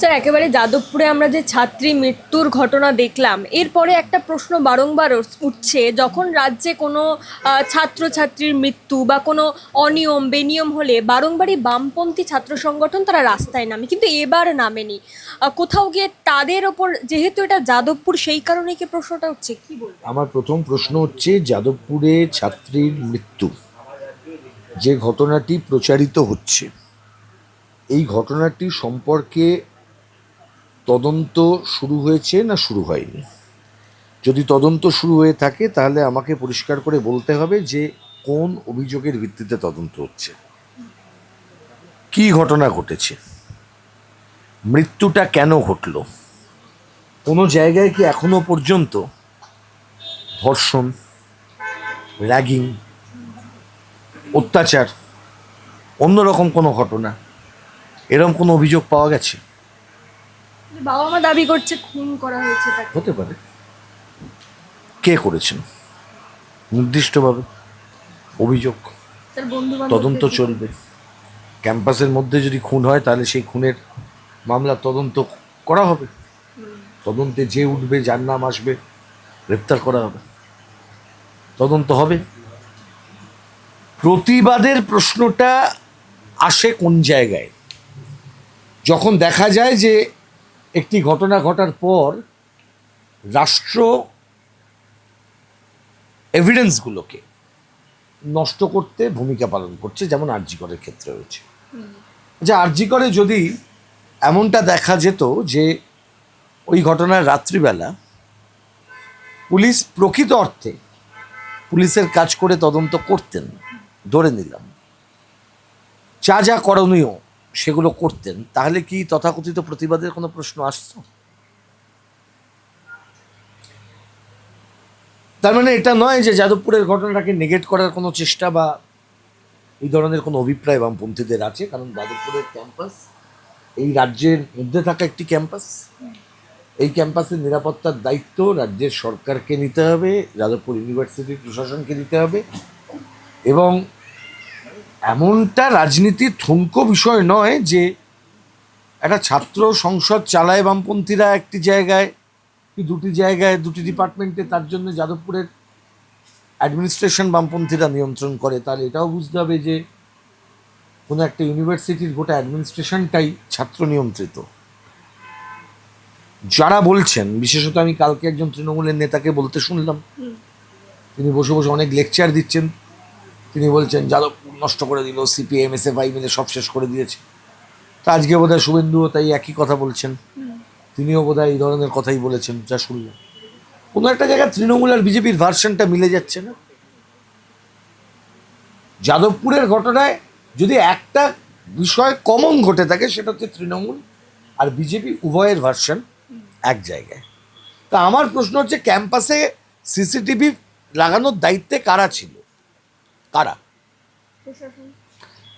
Sir, একেবারে যাদবপুরে আমরা যে ছাত্রী মৃত্যুর ঘটনা দেখলাম, এরপরে একটা প্রশ্ন বারংবার উঠছে, যখন রাজ্যে কোনো ছাত্রছাত্রীর মৃত্যু বা কোনো অনিয়ম, বেনিয়ম হলে বারংবারই বামপন্থী ছাত্র সংগঠন তারা রাস্তায় নামে, কিন্তু এবার নামেনি। কোথাও গিয়ে তাদের ওপর, যেহেতু এটা যাদবপুর, সেই কারণে কি প্রশ্নটা উঠছে? কি বলব? আমার প্রথম প্রশ্ন হচ্ছে, যাদবপুরে ছাত্রীর মৃত্যু, যে ঘটনাটি প্রচারিত হচ্ছে, এই ঘটনাটি সম্পর্কে তদন্ত শুরু হয়েছে না শুরু হয়নি? যদি তদন্ত শুরু হয়ে থাকে, তাহলে আমাকে পরিষ্কার করে বলতে হবে যে কোন অভিযোগের ভিত্তিতে তদন্ত হচ্ছে। কি ঘটনা ঘটেছে? মৃত্যুটা কেন ঘটলো? কোনো জায়গায় কি এখনও পর্যন্ত ধর্ষণ র্যাগিং অত্যাচার, অন্যরকম কোনো ঘটনা? এরকম কোনো অভিযোগ পাওয়া গেছে? বাবা মা দাবি করছে খুন করা হয়েছে তাকে। হতে পারে। কে করেছেন? নির্দিষ্টভাবে অভিযোগ তার বন্ধু তদন্ত চলবে। ক্যাম্পাসের মধ্যে যদি খুন হয় তাহলে সেই খুনের মামলা তদন্ত করা হবে। তদন্তে যে উঠবে যার নাম আসবে গ্রেপ্তার করা হবে। তদন্ত হবে। প্রতিবাদের প্রশ্নটা আসে কোন জায়গায়? যখন দেখা যায় যে একটি ঘটনা ঘটার পর রাষ্ট্র এভিডেন্সগুলোকে নষ্ট করতে ভূমিকা পালন করছে যেমন আরজিকরের ক্ষেত্রে হয়েছে যে আরজিকরে যদি এমনটা দেখা যেত যে ওই ঘটনার রাত্রিবেলা পুলিশ প্রকৃত অর্থে পুলিশের কাজ করে তদন্ত করতেন ধরে নিলাম। যা যা করণীয় সেগুলো করতেন, তাহলে কি তথাকথিত প্রতিবাদের কোনো প্রশ্ন আসতো? তার মানে এটা নয় যে যাদবপুরের ঘটনাটাকে নেগেট করার কোনো চেষ্টা বা এই ধরনের কোনো অভিপ্রায় বামপন্থীদের আছে? কারণ যাদবপুরের ক্যাম্পাস, এই রাজ্যের মধ্যে থাকা একটি ক্যাম্পাস। এই ক্যাম্পাসের নিরাপত্তার দায়িত্ব রাজ্যের সরকারকে নিতে হবে, যাদবপুর ইউনিভার্সিটির প্রশাসনকে নিতে হবে এবং এমনটা রাজনীতির ঠুনকো বিষয় নয় যে একটা ছাত্র সংসদ চালায় বামপন্থীরা একটি জায়গায় কি দুটি জায়গায় দুটি ডিপার্টমেন্টে তার জন্য যাদবপুরের অ্যাডমিনিস্ট্রেশন বামপন্থীরা নিয়ন্ত্রণ করে। তাহলে এটাও বুঝতে হবে যে কোনো একটা ইউনিভার্সিটির গোটা অ্যাডমিনিস্ট্রেশনটাই ছাত্র নিয়ন্ত্রিত। যারা বলছেন বিশেষত আমি কালকে একজন তৃণমূলের নেতাকে বলতে শুনলাম তিনি বসে বসে অনেক লেকচার দিচ্ছেন। তিনি বলছেন যাদবপুর নষ্ট করে দিল সিপিএম এস এফ আই মিলে সব শেষ করে দিয়েছে। তা আজকে বোধহয় শুভেন্দুও তাই একই কথা বলছেন। তিনিও বোধহয় এই ধরনের কথাই বলেছেন, যা শুনলাম কোনো একটা জায়গায় তৃণমূল আর বিজেপির ভার্সনটা মিলে যাচ্ছে না। যাদবপুরের ঘটনায় যদি একটা বিষয় কমন ঘটে থাকে, সেটা হচ্ছে তৃণমূল আর বিজেপি উভয়ের ভার্সন এক জায়গায়। তা আমার প্রশ্ন হচ্ছে, ক্যাম্পাসে সিসিটিভি লাগানোর দায়িত্বে কারা ছিল? কারা?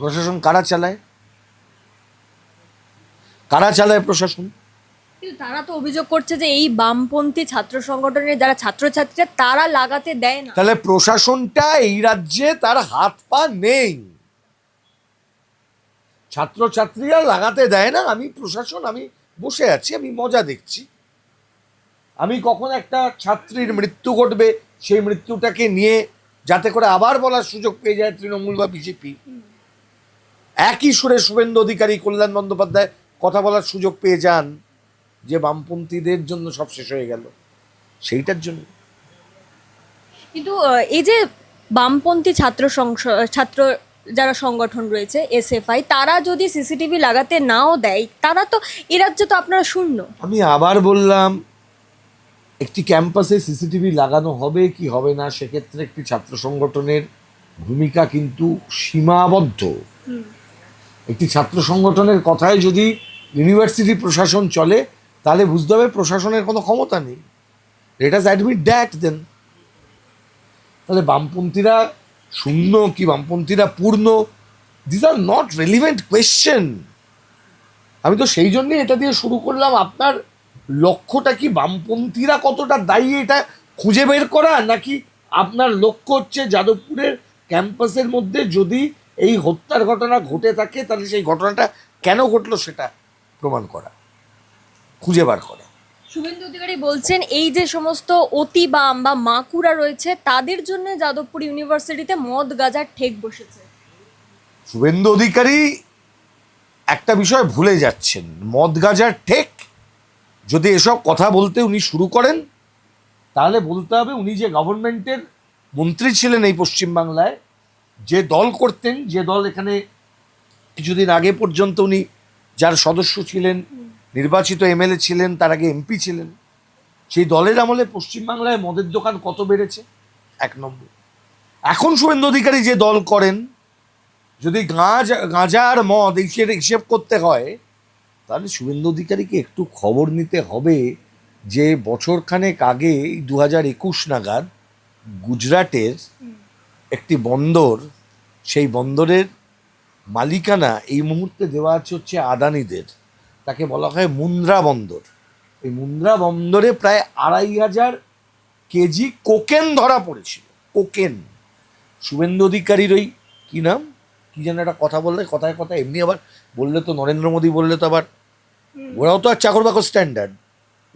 প্রশাসন। কারা চালায়? কারা চালায় প্রশাসন? তারা তো অভিযোগ করছে যে এই বামপন্থী ছাত্র সংগঠনের যারা ছাত্রছাত্রীরা তারা লাগাতে দেয় না। তাহলে প্রশাসনটা এই রাজ্যে তার হাত পা নেই। ছাত্রছাত্রীরা লাগাতে দেয় না। আমি প্রশাসন আমি বসে আছি আমি মজা দেখছি। আমি কখন একটা ছাত্রীর মৃত্যু ঘটবে সেই মৃত্যুটাকে নিয়ে যাতে করে আবার বলার সুযোগ পেয়ে যায় তৃণমূল বা বিজেপি। একই সুরে শুভেন্দু অধিকারী কল্যাণ বন্দ্যোপাধ্যায় কথা বলার সুযোগ পেয়ে যান যে বামপন্থীদের জন্য সব শেষ হয়ে গেল। সেইটার জন্য। কিন্তু এই যে বামপন্থী ছাত্র ছাত্র যারা সংগঠন রয়েছে এসএফআই তারা যদি সিসিটিভি লাগাতে নাও দেয় তারা তো এ রাজ্যে তো আপনারা শূন্য। আমি আবার বললাম একটি ক্যাম্পাসে সিসিটিভি লাগানো হবে কি হবে না সেক্ষেত্রে একটি ছাত্র সংগঠনের ভূমিকা কিন্তু সীমাবদ্ধ। একটি ছাত্র সংগঠনের কথায় যদি ইউনিভার্সিটি প্রশাসন চলে তাহলে বুঝতে হবে প্রশাসনের কোনো ক্ষমতা নেই। Let us admit that then তাহলে বামপন্থীরা শূন্য কি বামপন্থীরা পূর্ণ? This are not relevant question আমি তো সেই জন্যই এটা দিয়ে শুরু করলাম আপনার লক্ষ্যটা কি বামপন্থীরা কতটা দায়ী এটা খুঁজে বের করা নাকি আপনার লক্ষ্য হচ্ছে যাদবপুরের ক্যাম্পাসের মধ্যে যদি এই হত্যার ঘটনা ঘটে থাকে তাহলে সেই ঘটনাটা কেন ঘটলো সেটা প্রমাণ করা খুঁজে বার করা। শুভেন্দু অধিকারী বলছেন এই যে সমস্ত অতি বাম বা মাকুরা রয়েছে তাদের জন্য যাদবপুর ইউনিভার্সিটিতে মদ গাজার ঠেক বসেছে। শুভেন্দু অধিকারী একটা বিষয় ভুলে যাচ্ছেন মদ গাজার ঠেক যদি এসব কথা বলতে উনি শুরু করেন, তাহলে বলতে হবে উনি যে গভর্নমেন্টের মন্ত্রী ছিলেন এই পশ্চিমবাংলায়, যে দল করতেন, যে দল এখানে কিছুদিন আগে পর্যন্ত উনি যার সদস্য ছিলেন, নির্বাচিত এমএলএ ছিলেন, তার আগে এমপি ছিলেন, সেই দলের আমলে পশ্চিমবাংলায় মদের দোকান কত বেড়েছে? এক নম্বর। এখন শুভেন্দু অধিকারী যে দল করেন, যদি গাঁজা গাঁজা আর মদ এই হিসেব করতে হয় তাহলে শুভেন্দু অধিকারীকে একটু খবর নিতে হবে যে বছরখানেক আগে দু হাজার একুশ নাগাদ গুজরাটের একটি বন্দর, সেই বন্দরের মালিকানা এই মুহূর্তে দেওয়া আছে হচ্ছে আদানিদের। তাকে বলা হয় মুন্দ্রা বন্দর। এই মুন্দ্রা বন্দরে প্রায় আড়াই হাজার কেজি কোকেন ধরা পড়েছিল। কোকেন। শুভেন্দু অধিকারীর ওই কী নাম? কি যেন একটা কথা বললে কথায় কথা এমনি আবার বললে তো নরেন্দ্র মোদী বললে তো আবার। ওরাও তো আর চাকর বাকর স্ট্যান্ডার্ড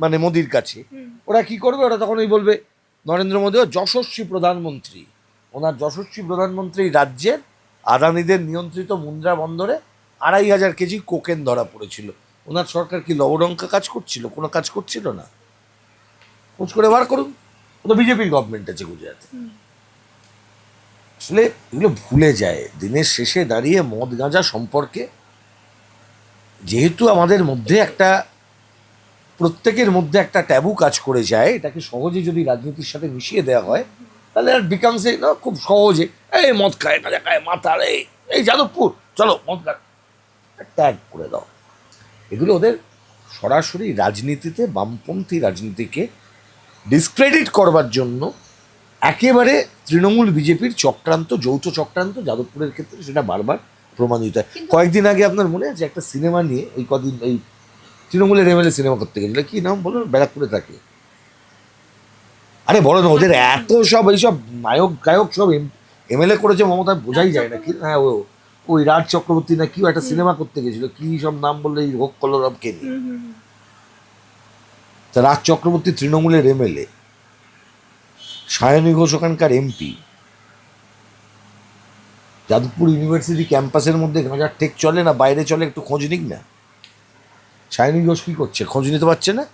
মানে মোদির কাছে। ওরা কি করবে? ওরা তখন ওই বলবে নরেন্দ্র মোদীও যশস্বী প্রধানমন্ত্রী। ওনার যশস্বী প্রধানমন্ত্রী রাজ্যের আদানিদের নিয়ন্ত্রিত মুন্দ্রা বন্দরে আড়াই হাজার কেজি কোকেন ধরা পড়েছিল। ওনার সরকার কি লবডঙ্কা কাজ করছিল? কোনো কাজ করছিল না? খোঁজ করে বার করুন। ও তো বিজেপির গভর্নমেন্ট আছে গুজরাটে। আসলে এগুলো ভুলে যায়। দিনের শেষে দাঁড়িয়ে মদ গাঁজা সম্পর্কে যেহেতু আমাদের মধ্যে একটা, প্রত্যেকের মধ্যে একটা ট্যাবু কাজ করে যায়, এটাকে সহজে যদি রাজনীতির সাথে মিশিয়ে দেওয়া হয়, তাহলে আর বিকামসে না খুব সহজে, এই মদ খায় গাঁজা খায় মাথার এই এই যাদবপুর, চলো মদ খা ট্যাগ করে দাও। এগুলো ওদের সরাসরি রাজনীতিতে বামপন্থী রাজনীতিকে ডিসক্রেডিট করবার জন্য একেবারে তৃণমূল বিজেপির চক্রান্ত যৌথ চক্রান্ত যাদবপুরের ক্ষেত্রে সেটা বারবার প্রমাণিত হয়। কয়েকদিন আগে আপনার মনে আছে একটা সিনেমা নিয়ে এই কদিন এই তৃণমূলের এমএলএ সিনেমা করতে গেছিল। কি নাম বলুন ব্যারাকপুরে থাকে। আরে বলো না ওদের এত সব এইসব নায়ক গায়ক সব এমএলএ করেছে মমতা বোঝাই যায় না। কি হ্যাঁ ও ওই রাজ চক্রবর্তী না কি একটা সিনেমা করতে গেছিল। কি সব নাম বললে এই হোক কলরবকে নিয়ে। তা রাজ চক্রবর্তী তৃণমূলের এমএলএ। সায়নী ঘোষ ওখানকার এমপি। যাদবপুর ইউনিভার্সিটি ক্যাম্পাসের মধ্যে গাঁজার টেক চলে না, বাইরে চলে, একটু খোঁজ নিক না? সায়নী ঘোষ কী করছে? খোঁজ নিতে পারছে না?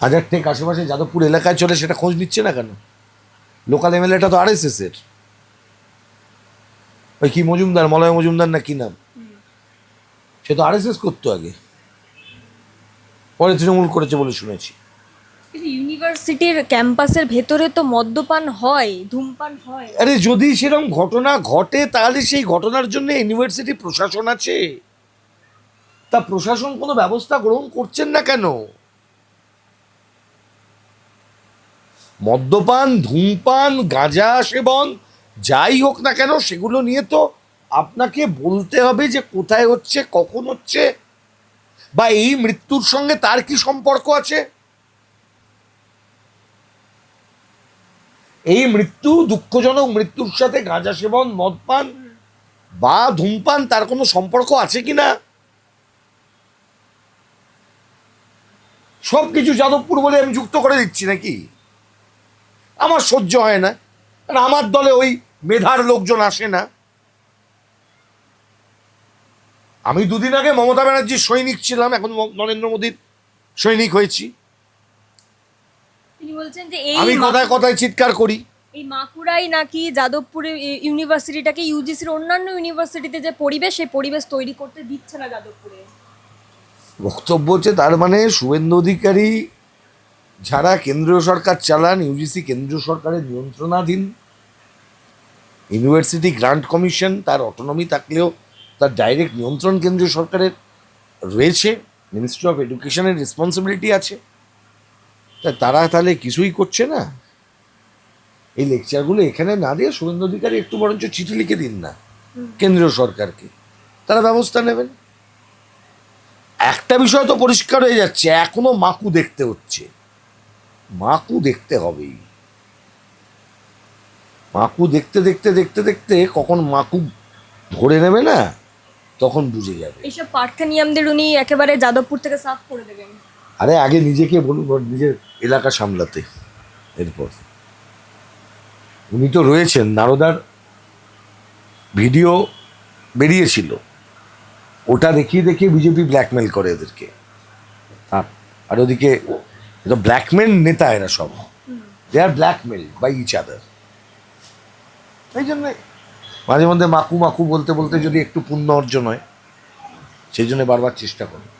হাজার টেক আশেপাশে যাদবপুর এলাকায় চলে, সেটা খোঁজ নিচ্ছে না কেন? লোকাল এমএলএটা তো আর এস এর ওই কি মজুমদার, মলয় মজুমদার না কি নাম? সে তো আর এস এস করতো আগে। পরে তৃণমূল করেছে বলে শুনেছি। ইউনিভার্সিটির ক্যাম্পাসের ভেতরে তো মদ্যপান হয়, ধূমপান হয়। আরে যদি সেরকম ঘটনা ঘটে, তাহলে সেই ঘটনার জন্য ইউনিভার্সিটি প্রশাসন আছে। তা প্রশাসন কোনো ব্যবস্থা গ্রহণ করছেন না কেন? মদ্যপান, ধূমপান, গাঁজা সেবন, যাই হোক না কেন, সেগুলো নিয়ে তো আপনাকে বলতে হবে যে কোথায় হচ্ছে, কখন হচ্ছে, বা এই মৃত্যুর সঙ্গে তার কি সম্পর্ক আছে? এই মৃত্যু, দুঃখজনক মৃত্যুর সাথে গাঁজা সেবন মদপান বা ধূমপান তার কোনো সম্পর্ক আছে কি না? সব কিছু যাদবপুর বলে আমি যুক্ত করে দিচ্ছি নাকি? আমার সহ্য হয় না। আর আমার দলে ওই মেধার লোকজন আসে না। আমি দুদিন আগে মমতা ব্যানার্জির সৈনিক ছিলাম, এখন নরেন্দ্র মোদীর সৈনিক হয়েছি। বলছেন যে এই আমি কথায় কথায় চিৎকার করি? এই মাকুড়াই নাকি যাদবপুরে ইউনিভার্সিটিটাকে ইউজিসির অন্যান্য ইউনিভার্সিটিতে যে পরিবেশ সেই পরিবেশ তৈরি করতে দিচ্ছে না যাদবপুরে। বক্তব্য হচ্ছে তার মানে শুভেন্দু অধিকারী যারা কেন্দ্রীয় সরকার চালান ইউজিসি কেন্দ্রীয় সরকারের নিয়ন্ত্রণাধীন। ইউনিভার্সিটি গ্রান্ট কমিশন তার অটোনমি থাকলেও তার ডাইরেক্ট নিয়ন্ত্রণ কেন্দ্রীয় সরকারের রয়েছে। মিনিস্ট্রি অফ এডুকেশনের রেসপন্সিবিলিটি আছে। তা তারা তাহলে কিছুই করছে না? এই লেকচারগুলো এখানে না দিয়ে শুভেন্দু অধিকারী একটু বরঞ্চ চিঠি লিখে দিন না কেন্দ্রীয় সরকারকে। তারা ব্যবস্থা নেবেন। একটা বিষয় তো পরিষ্কার হয়ে যাচ্ছে এখনও মাকু দেখতে হচ্ছে। মাকু দেখতে হবেই। মাকু দেখতে দেখতে দেখতে দেখতে কখন মাকু ধরে নেবে না তখন বুঝে যাবে। এইসব পার্থেনিয়ামদের উনি একেবারে যাদবপুর থেকে সাফ করে দেবেন। আরে আগে নিজেকে বলুন নিজের এলাকা সামলাতে, এরপর। উনি তো রয়েছেন, নারদার ভিডিও বেরিয়েছিল। ওটা দেখিয়ে দেখিয়ে বিজেপি ব্ল্যাকমেল করে এদেরকে। আর- ওদিকে ব্ল্যাকমেল নেতা এরা সব। They are blackmail by each other এই জন্যে মাঝে মধ্যে মাকু মাকু বলতে বলতে যদি একটু পুণ্য অর্জন হয়, সেই জন্য বারবার চেষ্টা করে